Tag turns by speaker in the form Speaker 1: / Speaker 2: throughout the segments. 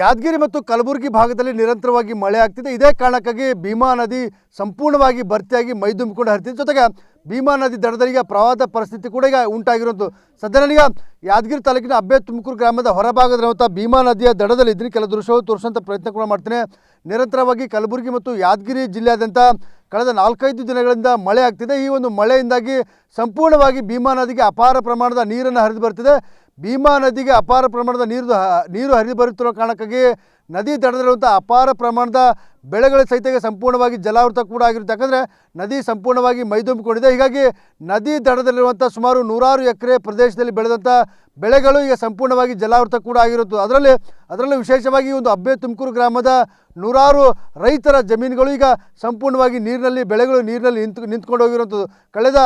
Speaker 1: ಯಾದಗಿರಿ ಮತ್ತು ಕಲಬುರಗಿ ಭಾಗದಲ್ಲಿ ನಿರಂತರವಾಗಿ ಮಳೆ ಆಗ್ತಿದೆ. ಇದೇ ಕಾರಣಕ್ಕಾಗಿ ಭೀಮಾ ನದಿ ಸಂಪೂರ್ಣವಾಗಿ ಭರ್ತಿಯಾಗಿ ಮೈದುಂಬಿಕೊಂಡು ಹರಿತಿದೆ. ಜೊತೆಗೆ ಭೀಮಾ ನದಿ ದಡದಲ್ಲಿ ಈಗ ಪ್ರವಾಹದ ಪರಿಸ್ಥಿತಿ ಕೂಡ ಈಗ ಉಂಟಾಗಿರುವಂಥದ್ದು. ಸದ್ಯನೀಗ ಯಾದಗಿರಿ ತಾಲೂಕಿನ ಅಬ್ಬೆ ತುಮಕೂರು ಗ್ರಾಮದ ಹೊರಭಾಗದಲ್ಲಿರುವಂಥ ಭೀಮಾ ನದಿಯ ದಡದಲ್ಲಿ ಇದ್ದೀನಿ ಕೆಲ ದೃಶ್ಯವು ತೋರಿಸುವಂಥ ಪ್ರಯತ್ನ ಕೂಡ ಮಾಡ್ತೇನೆ. ನಿರಂತರವಾಗಿ ಕಲಬುರಗಿ ಮತ್ತು ಯಾದಗಿರಿ ಜಿಲ್ಲೆಯಾದ್ಯಂತ ಕಳೆದ ನಾಲ್ಕೈದು ದಿನಗಳಿಂದ ಮಳೆ ಆಗ್ತಿದೆ. ಈ ಒಂದು ಮಳೆಯಿಂದಾಗಿ ಸಂಪೂರ್ಣವಾಗಿ ಭೀಮಾ ನದಿಗೆ ಅಪಾರ ಪ್ರಮಾಣದ ನೀರನ್ನು ಹರಿದು ಬರ್ತಿದೆ. ಭೀಮಾ ನದಿಗೆ ಅಪಾರ ಪ್ರಮಾಣದ ನೀರು ನೀರು ಹರಿದು ಬರುತ್ತಿರುವ ಕಾರಣಕ್ಕಾಗಿ ನದಿ ದಡದಲ್ಲಿರುವಂಥ ಅಪಾರ ಪ್ರಮಾಣದ ಬೆಳೆಗಳ ಸಹಿತಗೆ ಸಂಪೂರ್ಣವಾಗಿ ಜಲಾವೃತ ಕೂಡ ಆಗಿರುತ್ತೆ. ಯಾಕಂದರೆ ನದಿ ಸಂಪೂರ್ಣವಾಗಿ ಮೈದುಂಬಿಕೊಂಡಿದೆ. ಹೀಗಾಗಿ ನದಿ ದಡದಲ್ಲಿರುವಂಥ ಸುಮಾರು ನೂರಾರು ಎಕರೆ ಪ್ರದೇಶದಲ್ಲಿ ಬೆಳೆದಂಥ ಬೆಳೆಗಳು ಈಗ ಸಂಪೂರ್ಣವಾಗಿ ಜಲಾವೃತ ಕೂಡ ಆಗಿರುತ್ತೆ ಅದರಲ್ಲಿ, ಅದರಲ್ಲೂ ವಿಶೇಷವಾಗಿ ಒಂದು ಅಬ್ಬೆ ತುಮಕೂರು ಗ್ರಾಮದ ನೂರಾರು ರೈತರ ಜಮೀನುಗಳು ಈಗ ಸಂಪೂರ್ಣವಾಗಿ ನೀರಿನಲ್ಲಿ, ಬೆಳೆಗಳು ನೀರಿನಲ್ಲಿ ನಿಂತು, ನಿಂತ್ಕೊಂಡು ಹೋಗಿರುವಂಥದ್ದು ಕಳೆದ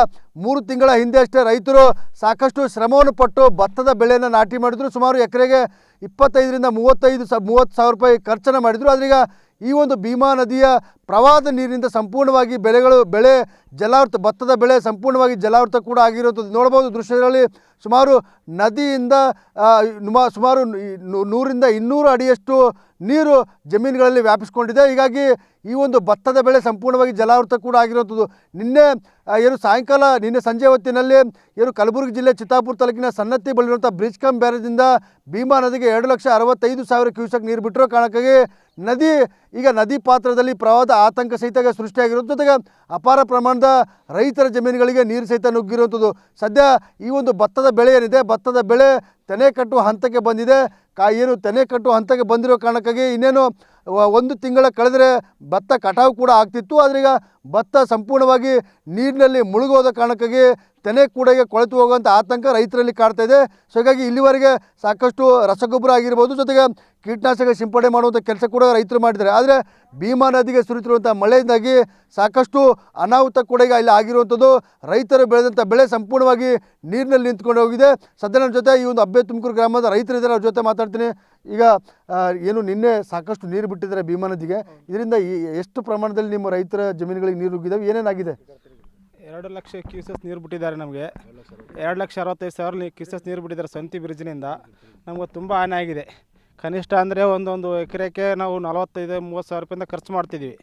Speaker 1: ಮೂರು ತಿಂಗಳ ಹಿಂದೆ ಅಷ್ಟೇ ರೈತರು ಸಾಕಷ್ಟು ಶ್ರಮವನ್ನು ಪಟ್ಟು ಭತ್ತದ ಬೆಳೆಯನ್ನು ನಾಟಿ ಮಾಡಿದ್ರು. ಸುಮಾರು ಎಕರೆಗೆ ಇಪ್ಪತ್ತೈದರಿಂದ ಮೂವತ್ತೈದು ಸ, ಮೂವತ್ತು ಸಾವಿರ ರೂಪಾಯಿ ಖರ್ಚನ್ನು ಮಾಡಿದರು. ಆದ್ರೀಗ ಈ ಒಂದು ಭೀಮಾ ನದಿಯ ಪ್ರವಾಹದ ನೀರಿನಿಂದ ಸಂಪೂರ್ಣವಾಗಿ ಬೆಳೆಗಳು, ಬೆಳೆ ಜಲಾವೃತ, ಭತ್ತದ ಬೆಳೆ ಸಂಪೂರ್ಣವಾಗಿ ಜಲಾವೃತ ಕೂಡ ಆಗಿರುತ್ತದೆ ನೋಡ್ಬೋದು ದೃಶ್ಯಗಳಲ್ಲಿ ಸುಮಾರು ನದಿಯಿಂದ ಸುಮಾರು ನೂರಿಂದ ಇನ್ನೂರು ಅಡಿಯಷ್ಟು ನೀರು ಜಮೀನುಗಳಲ್ಲಿ ವ್ಯಾಪಿಸ್ಕೊಂಡಿದೆ. ಹೀಗಾಗಿ ಈ ಒಂದು ಭತ್ತದ ಬೆಳೆ ಸಂಪೂರ್ಣವಾಗಿ ಜಲಾವೃತ ಕೂಡ ಆಗಿರುವಂಥದ್ದು. ನಿನ್ನೆ ಏನು ಸಾಯಂಕಾಲ, ನಿನ್ನೆ ಸಂಜೆ ಹೊತ್ತಿನಲ್ಲಿ ಏನು ಕಲಬುರಗಿ ಜಿಲ್ಲೆ ಚಿತ್ತಾಪುರ ತಾಲೂಕಿನ ಸನ್ನತಿ ಬಳಿರುವಂಥ ಬ್ರಿಡ್ಜ್ ಕಮ್ ಬ್ಯಾರೇಜಿಂದ ಭೀಮಾ ನದಿಗೆ ಎರಡು ಲಕ್ಷ ಅರವತ್ತೈದು ಸಾವಿರ ಕ್ಯೂಸೆಕ್ ನೀರು ಬಿಟ್ಟಿರೋ ಕಾರಣಕ್ಕಾಗಿ ನದಿ, ಈಗ ನದಿ ಪಾತ್ರದಲ್ಲಿ ಪ್ರವಾಹದ ಆತಂಕ ಸಹಿತ ಸೃಷ್ಟಿಯಾಗಿರೋದ್ರ ಜೊತೆಗೆ ಅಪಾರ ಪ್ರಮಾಣದ ರೈತರ ಜಮೀನುಗಳಿಗೆ ನೀರು ಸಹಿತ ನುಗ್ಗಿರುವಂಥದ್ದು. ಸದ್ಯ ಈ ಒಂದು ಭತ್ತದ ಬೆಳೆ ಏನಿದೆ, ಭತ್ತದ ಬೆಳೆ ತೆನೆ ಕಟ್ಟುವ ಹಂತಕ್ಕೆ ಬಂದಿದೆ. ಕಾ, ಏನು ತೆನೆ ಕಟ್ಟುವ ಹಂತಕ್ಕೆ ಬಂದಿರೋ ಕಾರಣಕ್ಕಾಗಿ ಇನ್ನೇನು ಒಂದು ತಿಂಗಳ ಕಳೆದರೆ ಭತ್ತ ಕಟಾವು ಕೂಡ ಆಗ್ತಿತ್ತು. ಆದರೆ ಈಗ ಭತ್ತ ಸಂಪೂರ್ಣವಾಗಿ ನೀರಿನಲ್ಲಿ ಮುಳುಗೋದ ಕಾರಣಕ್ಕಾಗಿ ತೆನೆ ಕೂಡ ಈಗ ಕೊಳೆತು ಹೋಗುವಂಥ ಆತಂಕ ರೈತರಲ್ಲಿ ಕಾಡ್ತಾ ಇದೆ. ಸೊ ಹೀಗಾಗಿ ಇಲ್ಲಿವರೆಗೆ ಸಾಕಷ್ಟು ರಸಗೊಬ್ಬರ ಆಗಿರ್ಬೋದು, ಜೊತೆಗೆ ಕೀಟನಾಶಕ ಸಿಂಪಡಣೆ ಮಾಡುವಂಥ ಕೆಲಸ ಕೂಡ ರೈತರು ಮಾಡಿದ್ದಾರೆ. ಆದರೆ ಭೀಮಾ ನದಿಗೆ ಸುರಿತಿರುವಂಥ ಮಳೆಯಿಂದಾಗಿ ಸಾಕಷ್ಟು ಅನಾಹುತ ಕೂಡ ಈಗ ಇಲ್ಲಿ ಆಗಿರುವಂಥದ್ದು ರೈತರು ಬೆಳೆದಂಥ ಬೆಳೆ ಸಂಪೂರ್ಣವಾಗಿ ನೀರಿನಲ್ಲಿ ನಿಂತ್ಕೊಂಡು ಹೋಗಿದೆ. ಸದ್ಯ ಜೊತೆ ಈ ಒಂದು ಅಬ್ಬೆ ತುಮಕೂರು ಗ್ರಾಮದ ರೈತರಿದ್ದಾರೆ. ಅವ್ರ ಜೊತೆ ಮಾತಾಡ್ತೀನಿ. ಈಗ ಏನು ನಿನ್ನೆ ಸಾಕಷ್ಟು ನೀರು ಬಿಟ್ಟಿದ್ದಾರೆ ಭೀಮಾ ನದಿಗೆ. ಇದರಿಂದ ಎಷ್ಟು ಪ್ರಮಾಣದಲ್ಲಿ ನಿಮ್ಮ ರೈತರ ಜಮೀನುಗಳಿಗೆ ನೀರು ನುಗ್ಗಿದಾವೆ ಏನೇನಾಗಿದೆ?
Speaker 2: ಎರಡು ಲಕ್ಷ ಕ್ಯೂಸಸ್ ನೀರು ಬಿಟ್ಟಿದ್ದಾರೆ ನಮಗೆ. ಎರಡು ಲಕ್ಷ ಅರವತ್ತೈದು ಸಾವಿರ ಕ್ಯೂಸಸ್ ನೀರು ಬಿಟ್ಟಿದ್ದಾರೆ ಸಂತಿ ಬ್ರಿಡ್ಜ್ನಿಂದ. ನಮಗೆ ತುಂಬ ಹಾನಿ ಆಗಿದೆ. ಕನಿಷ್ಠ ಅಂದರೆ ಒಂದೊಂದು ಎಕರೆಗೆ ನಾವು ನಲವತ್ತೈದು, ಮೂವತ್ತು ಸಾವಿರ ರೂಪಾಯಿಂದ ಖರ್ಚು ಮಾಡ್ತಿದ್ವಿ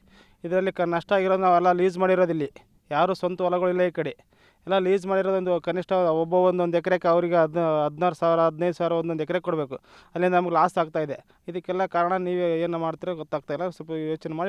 Speaker 2: ಇದರಲ್ಲಿ ಕ ನಷ್ಟ ಆಗಿರೋದು ನಾವೆಲ್ಲ ಲೀಸ್ ಮಾಡಿರೋದಿಲ್ಲಿ. ಯಾರೂ ಸ್ವಂತ ಹೊಲಗಳಿಲ್ಲ ಈ ಕಡೆ. ಎಲ್ಲ ಲೀಸ್ ಮಾಡಿರೋದೊಂದು ಕನಿಷ್ಠ ಒಬ್ಬ ಒಂದೊಂದು ಎಕರೆಗೆ ಅವರಿಗೆ ಹದ್ ಹದಿನಾರು ಸಾವಿರ, ಹದಿನೈದು ಸಾವಿರ ಒಂದೊಂದು ಎಕರೆ ಕೊಡಬೇಕು. ಅಲ್ಲಿ ನಮ್ಗೆ ಲಾಸ್ ಆಗ್ತಾಯಿದೆ ಇದಕ್ಕೆಲ್ಲ ಕಾರಣ ನೀವೇ ಏನು ಮಾಡ್ತೀರೋ ಗೊತ್ತಾಗ್ತಾಯಿಲ್ಲ ಸ್ವಲ್ಪ ಯೋಚನೆ ಮಾಡಿ.